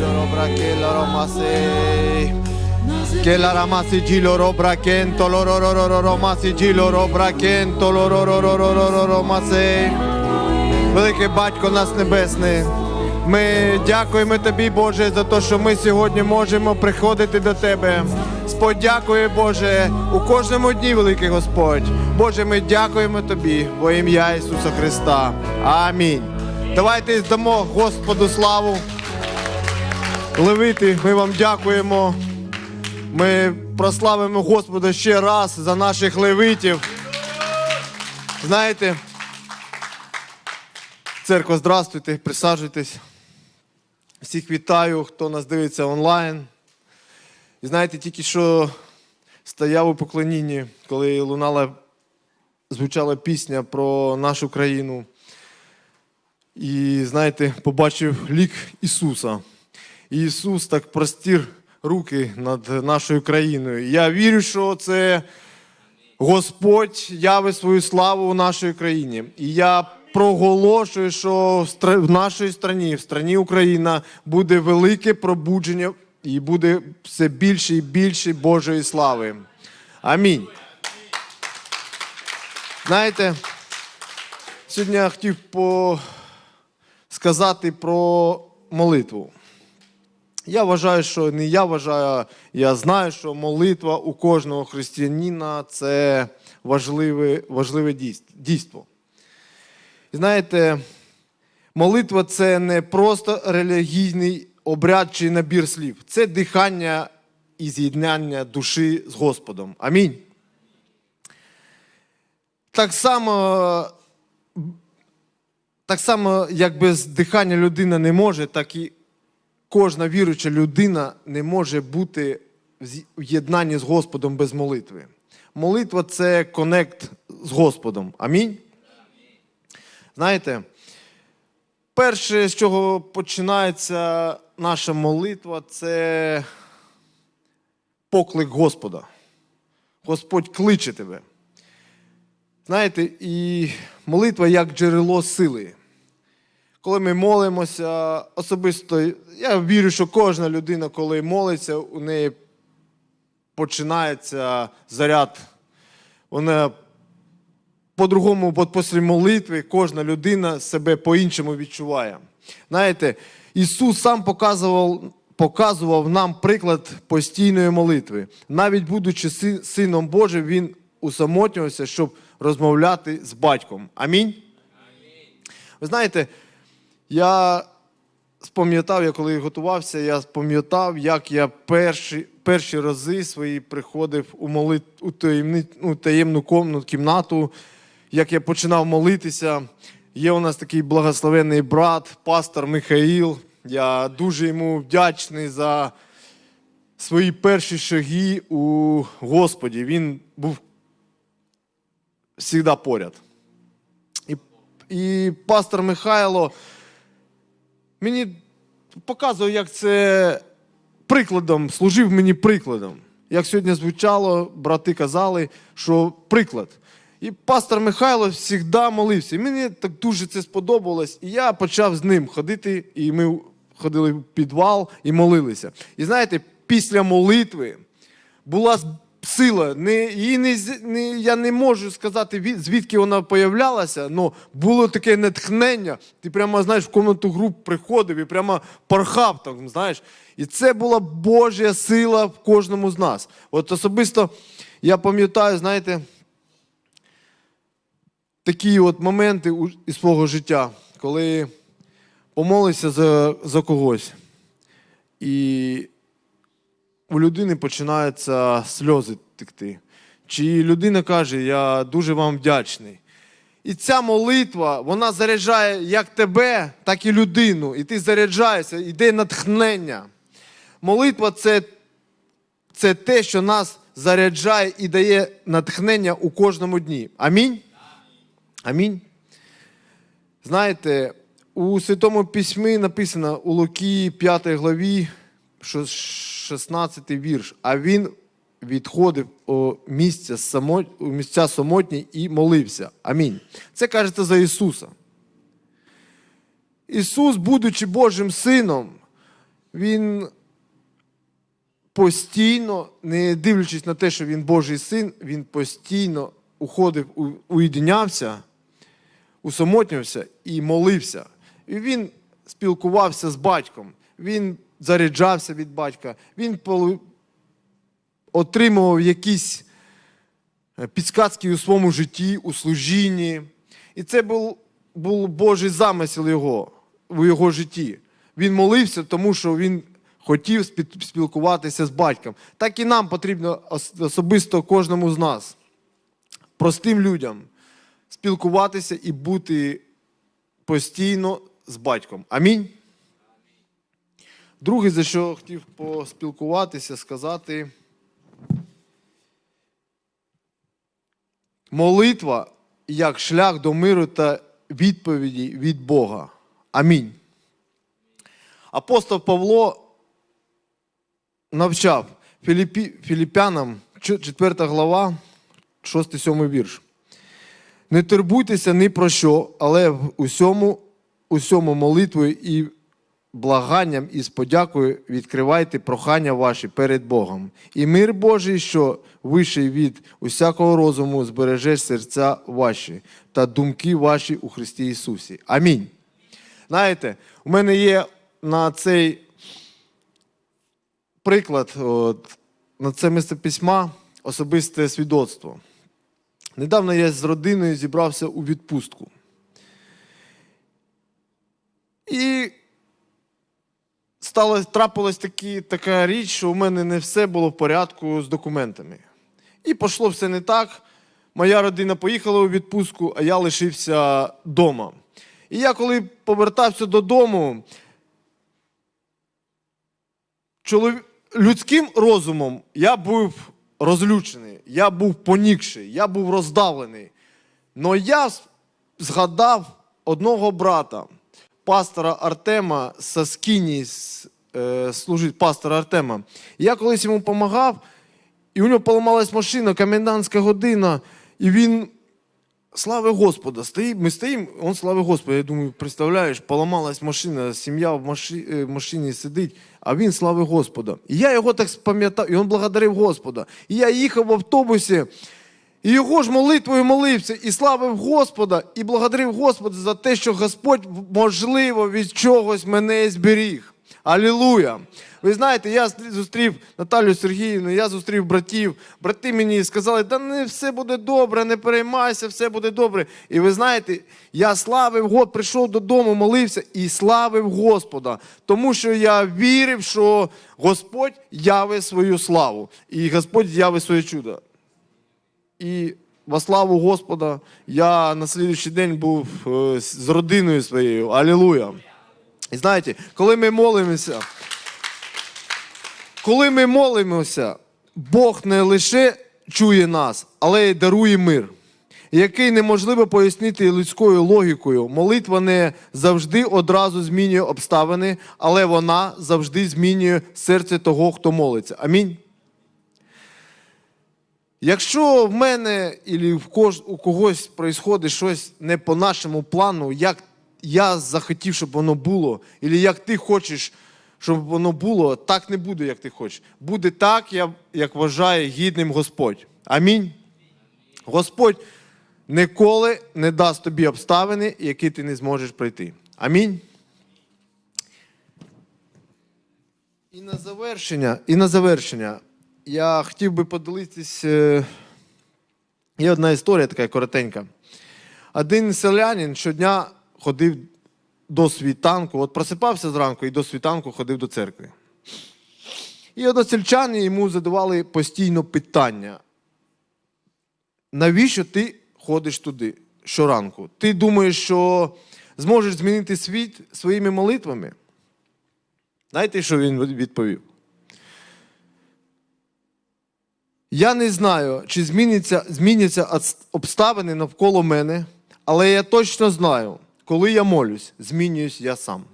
loro brake loro masi. Che la ramasi gi loro brakento loro loro loro masi gi loro brakento loro loro loro loro. Великий батько нас небесний. Ми дякуємо тобі, Боже, за те, що ми сьогодні можемо приходити до тебе. З подякою, Боже, у кожному дні, великий Господь. Боже, ми дякуємо тобі во ім'я Ісуса Христа. Амінь. Давайте здамо Господу славу. Левити, ми вам дякуємо. Ми прославимо Господа ще раз за наших левитів. Знаєте, церква, здравствуйте, присаджуйтесь. Всіх вітаю, хто нас дивиться онлайн. І знаєте, тільки що стояв у поклонінні, коли лунала, звучала пісня про нашу країну. І знаєте, побачив лік Ісуса. Ісус так простір руки над нашою країною. Я вірю, що це Господь явить свою славу в нашій країні. І я проголошую, що в нашій країні, в країні Україна, буде велике пробудження і буде все більше і більше Божої слави. Амінь. Знаєте, сьогодні я хотів по... сказати про молитву. Я вважаю, що не я вважаю, я знаю, що молитва у кожного християнина це важливе, важливе дійство. Знаєте, молитва це не просто релігійний обряд чи набір слів, це дихання і з'єднання душі з Господом. Амінь. Так само так само, як без дихання людина не може, так і кожна віруюча людина не може бути в єднанні з Господом без молитви. Молитва це конект з Господом. Амінь. Знаєте, перше, з чого починається наша молитва, це поклик Господа. Господь кличе тебе. Знаєте, і молитва як джерело сили. Коли ми молимося, особисто я вірю, що кожна людина, коли молиться, у неї починається заряд. Вона по-другому, от після молитви, кожна людина себе по-іншому відчуває. Знаєте, Ісус сам показував, показував нам приклад постійної молитви. Навіть будучи си- сином Божим, Він усамотнювався, щоб розмовляти з батьком. Амінь. Ви знаєте, я спам'ятав, я коли готувався, я спам'ятав, як я перші, перші рази свої приходив у, молит, у таємни, ну, таємну комну, кімнату, як я починав молитися. Є у нас такий благословенний брат, пастор Михаїл. Я дуже йому вдячний за свої перші шаги у Господі. Він був завжди поряд. І, і пастор Михайло мені показував, як це прикладом, служив мені прикладом. Як сьогодні звучало, брати казали, що приклад. І пастор Михайло завжди молився. Мені так дуже це сподобалось. І я почав з ним ходити, і ми ходили в підвал і молилися. І знаєте, після молитви була сила. Не, її не, не, я не можу сказати, від- звідки вона появлялася, але було таке натхнення. Ти прямо, знаєш, в комнату груп приходив і прямо порхав там, знаєш. І це була Божа сила в кожному з нас. От особисто я пам'ятаю, знаєте, такі от моменти із свого життя, коли помолився за, за когось. І у людини починаються сльози текти. Чи людина каже, я дуже вам вдячний. І ця молитва, вона заряджає як тебе, так і людину. І ти заряджаєшся, йде натхнення. Молитва це, це те, що нас заряджає і дає натхнення у кожному дні. Амінь. Амінь. Знаєте, у Святому Письмі написано у Луки 5 главі, 16 вірш. А він відходив у місця, само- місця самотні і молився. Амінь. Це кажеться за Ісуса. Ісус, будучи Божим Сином, він постійно, не дивлячись на те, що він Божий син, він постійно уходив, уєдинявся, усамотнювався і молився. І він спілкувався з батьком, він заряджався від батька, він отримував якісь е, підсказки у своєму житті, у служінні. І це був, був Божий замисел його у його житті. Він молився, тому що він хотів спілкуватися з батьком. Так і нам потрібно особисто кожному з нас, простим людям, спілкуватися і бути постійно з батьком. Амінь. Друге, за що хотів поспілкуватися, сказати. Молитва як шлях до миру та відповіді від Бога. Амінь. Апостол Павло навчав Філіпі, Філіпянам, 4 глава, 6-7 вірш. Не турбуйтеся ні про що, але в усьому, усьому молитвою і благанням і з подякою відкривайте прохання ваші перед Богом. І мир Божий, що вищий від усякого розуму, збереже серця ваші та думки ваші у Христі Ісусі. Амінь. Знаєте, у мене є на цей приклад, от, на це місце письма особисте свідоцтво. Недавно я з родиною зібрався у відпустку. І сталося, трапилась такі, така річ, що у мене не все було в порядку з документами. І пішло все не так. Моя родина поїхала у відпустку, а я лишився вдома. І я, коли повертався додому, людським розумом я був розлючений, я був понікший, я був роздавлений. Но я згадав одного брата, пастора Артема Саскіні, е, служить пастора Артема. Я колись йому допомагав, і у нього поламалась машина, комендантська година, і він слави Господа. Стоїть, ми стоїмо, він слави Господа. Я думаю, представляєш, поламалась машина, сім'я в маші, е, в машині сидить, а він слави Господа. І я його так спам'ятав, і він благодарив Господа. І я їхав в автобусі, і його ж молитвою молився, і славив Господа, і благодарив Господа за те, що Господь, можливо, від чогось мене зберіг. Алілуя! Ви знаєте, я зустрів Наталю Сергіївну, я зустрів братів. Брати мені сказали, да не все буде добре, не переймайся, все буде добре. І ви знаєте, я славив Год, прийшов додому, молився і славив Господа, тому що я вірив, що Господь явить свою славу, і Господь явить своє чудо. І во славу Господа я на слідуючий день був е, з родиною своєю. Алілуя. І знаєте, коли ми молимося, коли ми молимося, Бог не лише чує нас, але й дарує мир, який неможливо пояснити людською логікою. Молитва не завжди одразу змінює обставини, але вона завжди змінює серце того, хто молиться. Амінь. Якщо в мене і в кож, у когось происходить щось не по нашому плану, як я захотів, щоб воно було, або як ти хочеш, щоб воно було, так не буде, як ти хочеш. Буде так, як вважає гідним Господь. Амінь. Господь ніколи не дасть тобі обставини, які ти не зможеш пройти. Амінь. І на завершення, і на завершення, я хотів би поділитись. е, Є одна історія така коротенька. Один селянин щодня ходив до світанку, от просипався зранку і до світанку ходив до церкви. І односельчани йому задавали постійно питання. Навіщо ти ходиш туди щоранку? Ти думаєш, що зможеш змінити світ своїми молитвами? Знаєте, що він відповів? Я не знаю, чи зміняться, зміняться обставини навколо мене, але я точно знаю, коли я молюсь, змінююсь я сам.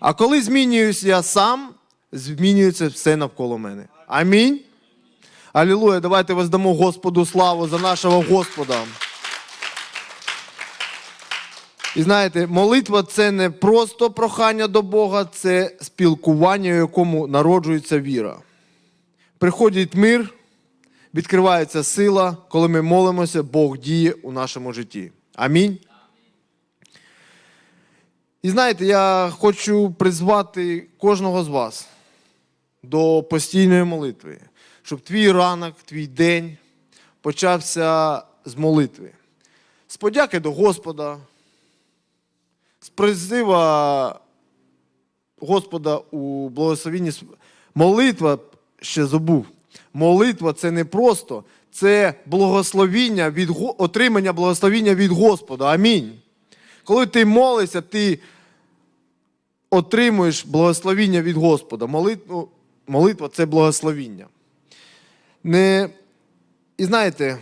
А коли змінююсь я сам, змінюється все навколо мене. Амінь. Алілуя, давайте воздамо Господу славу за нашого Господа. І знаєте, молитва це не просто прохання до Бога, це спілкування, у якому народжується віра. Приходить мир, відкривається сила, коли ми молимося, Бог діє у нашому житті. Амінь. І знаєте, я хочу призвати кожного з вас до постійної молитви, щоб твій ранок, твій день почався з молитви. З подяки до Господа, з призива Господа у благословенні. Молитва ще забув. Молитва це не просто, це благословіння від отримання благословіння від Господа. Амінь. Коли ти молишся, ти отримуєш благословіння від Господа. Молитва, молитва це благословіння. Не... І знаєте,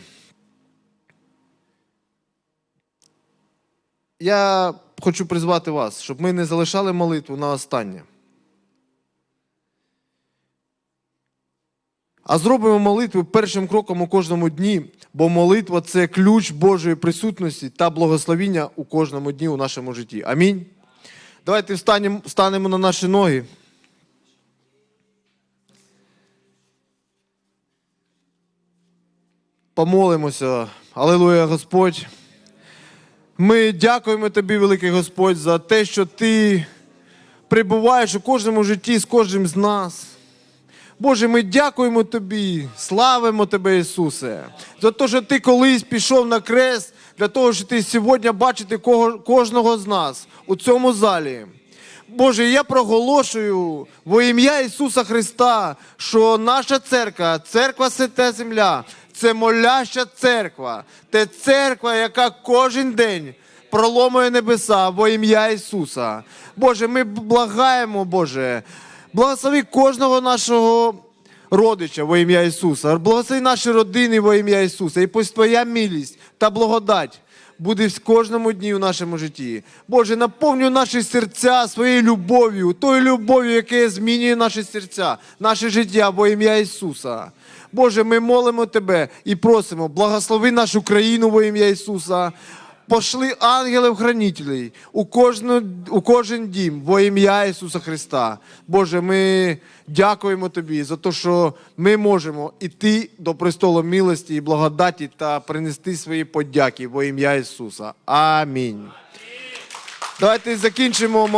я хочу призвати вас, щоб ми не залишали молитву на останнє. А зробимо молитву першим кроком у кожному дні, бо молитва це ключ Божої присутності та благословіння у кожному дні у нашому житті. Амінь. Давайте встанемо, встанемо на наші ноги. Помолимося. Алілуя, Господь. Ми дякуємо тобі, великий Господь, за те, що ти прибуваєш у кожному житті з кожним з нас. Боже, ми дякуємо Тобі, славимо Тебе, Ісусе, за те, що Ти колись пішов на крест, для того, щоб Ти сьогодні бачити кожного з нас у цьому залі. Боже, я проголошую во ім'я Ісуса Христа, що наша церква, церква Свята Земля, це моляща церква, це церква, яка кожен день проломує небеса во ім'я Ісуса. Боже, ми благаємо, Боже, благослови кожного нашого родича во ім'я Ісуса, благослови наші родини во ім'я Ісуса. І пусть Твоя милість та благодать буде в кожному дні у нашому житті. Боже, наповнюй наші серця своєю любов'ю, тою любов'ю, яка змінює наші серця, наше життя во ім'я Ісуса. Боже, ми молимо Тебе і просимо, благослови нашу країну во ім'я Ісуса. Пошли ангелів-хранителей у, кожну, у кожен дім во ім'я Ісуса Христа. Боже, ми дякуємо Тобі за те, що ми можемо іти до престолу милості і благодаті та принести свої подяки во ім'я Ісуса. Амінь. Давайте закінчимо.